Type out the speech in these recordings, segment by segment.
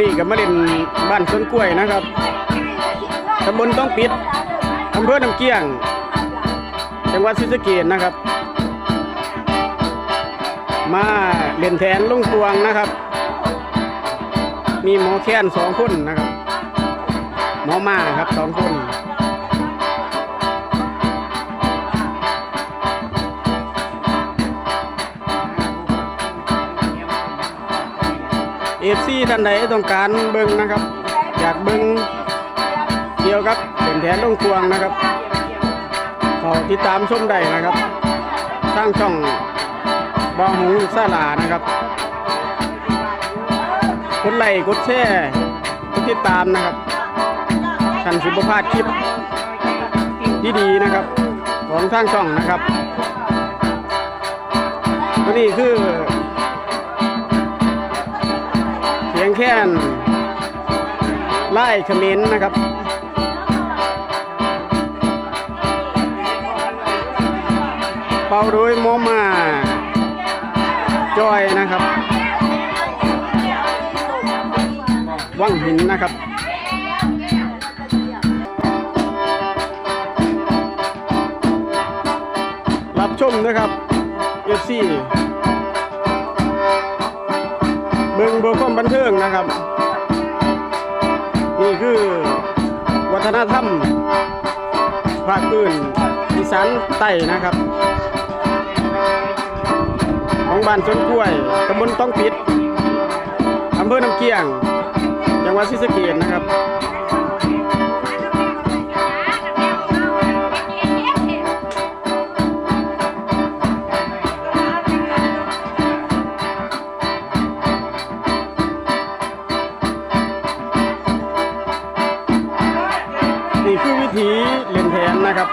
นี้ก็มาเล่นบ้านสวนกล้วยนะครับตำบลต้องปิดอำเภอน้ำเกี้ยง จังหวัดศรีสะเกษนะครับ มาเล่นแทนลุงตวงนะครับ มีหมอแค้นสองคนนะครับ หมอมาครับสองคน เอฟซีท่านใดต้องการเบิ้งนะครับอยากเบิ้งเกี่ยวกับเป็นแทนลงควงนะครับขอติดตามชมได้นะครับทางช่องบองหงซาลานะครับกดไลค์กดแชร์กดติดตามนะครับท่านสิบพาดคลิปดีๆนะครับ ของทางช่องนะครับนี้คือ สียงแค่นไล่ขมิ้นนะครับเป่าโดยมอมาจอยนะครับว่างหินนะครับรับชมนะครับเอฟซีเบิ่งเบิ่งความบันเทิงนะครับ นี่คือ วัฒนธรรมภาคพื้นอีสานใต้นะครับ ของบ้านสวนกล้วยตำบลต้องปิดอำเภอน้ำเกียง จังหวัดศรีสะเกษนะครับ ถีเล่นแทนนะครับ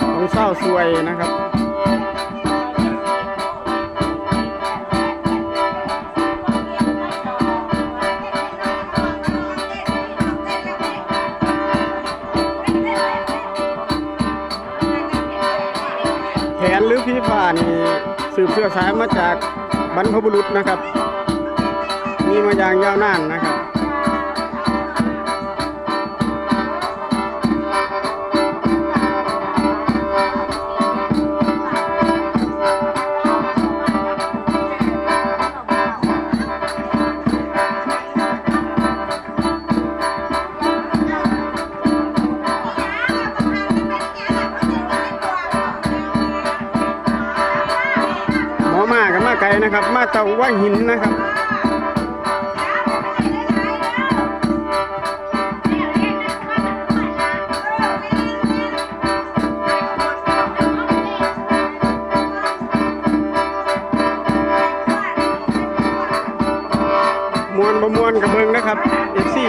ของเศร้าสวยนะครับ ที่ผ่านสืบเชื้อสายมาจากบรรพบุรุษนะครับ มีมาอย่างยาวนานนะครับ ไกลนะครับ มาเต่าว่าหินนะครับมวนบ่มวนกับเบิงนะครับเอฟซี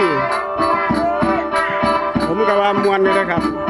ผมก็ว่ามวนอยู่นะครับ